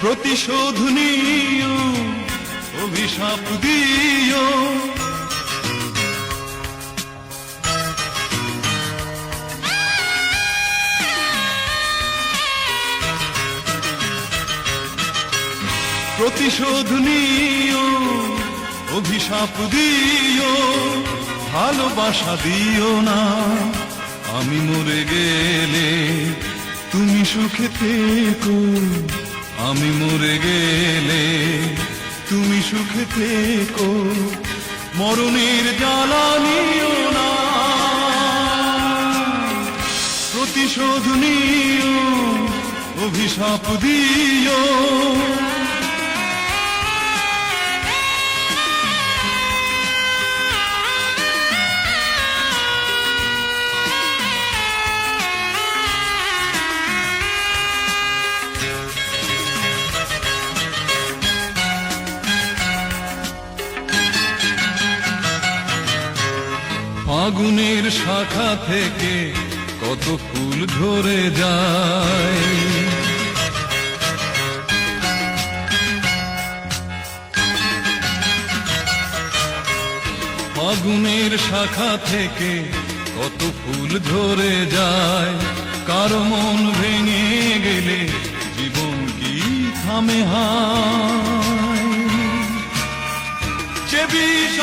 প্রতিশোধ নিও, অভিশাপ দিও। প্রতিশোধ অভিশাপ দিও, ভালোবাসা দিও না। আমি মরে গেলে তুমি সুখে থেকো। আমি মরে গেলে তুমি সুখে থেকো মরণের জ্বালানিও না। প্রতিশোধ নিও অভিশাপ দিও। ফাগুনের শাখা থেকে কত ফুল ঝরে যায়। ফাগুনের শাখা থেকে কত ফুল ঝরে যায়। কারও মন ভেঙে গেলে জীবন কি থামে হায়। যে বিষ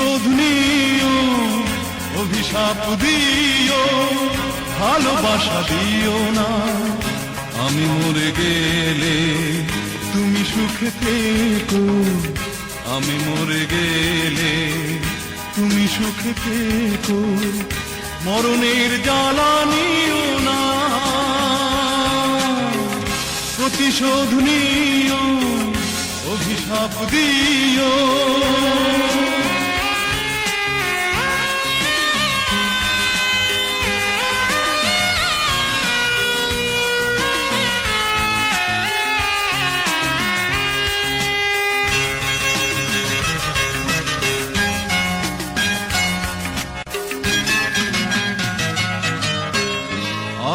নিও, অভিশাপ দিও, ভালোবাসা দিও না। আমি মরে গেলে তুমি সুখে থেকো। আমি মরে গেলে তুমি সুখে থেকো। মরণের জ্বালা নিও না। প্রতিশোধ নিও, অভিশাপ দিও।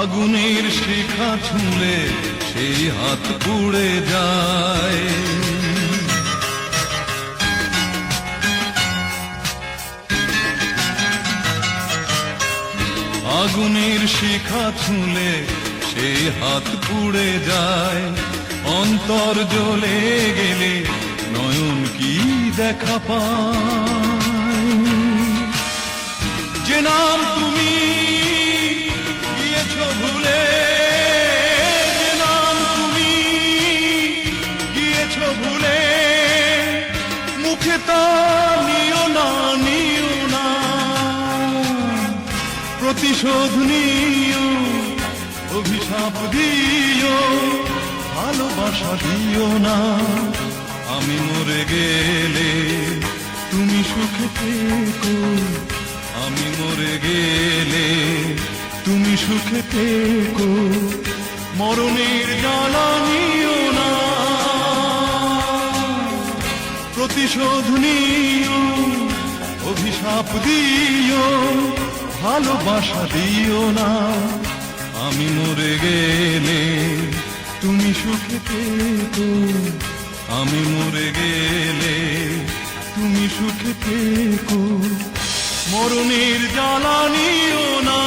আগুনের শিখা ছুঁলে সেই হাত পুড়ে যায়। আগুনের শিখা ছুঁলে সেই হাত পুড়ে যায়। অন্তর জ্বলে গেলে নয়ন কি দেখা পায়? যে নাম তুমি তা নিও না নিও না। প্রতিশোধ নিও, অভিশাপ দিও, ভালোবাসা দিও না। আমি মরে গেলে তুমি সুখে থেকো। আমি মরে গেলে তুমি সুখে থেকো। মরণের জ্বালা প্রতিশোধ অভিশাপ দিও, ভালোবাসা দিও না। আমি মরে গেলে তুমি সুখে থেকো আমি মরে গেলে তুমি সুখে থেকো মরণের জ্বালা নিও না।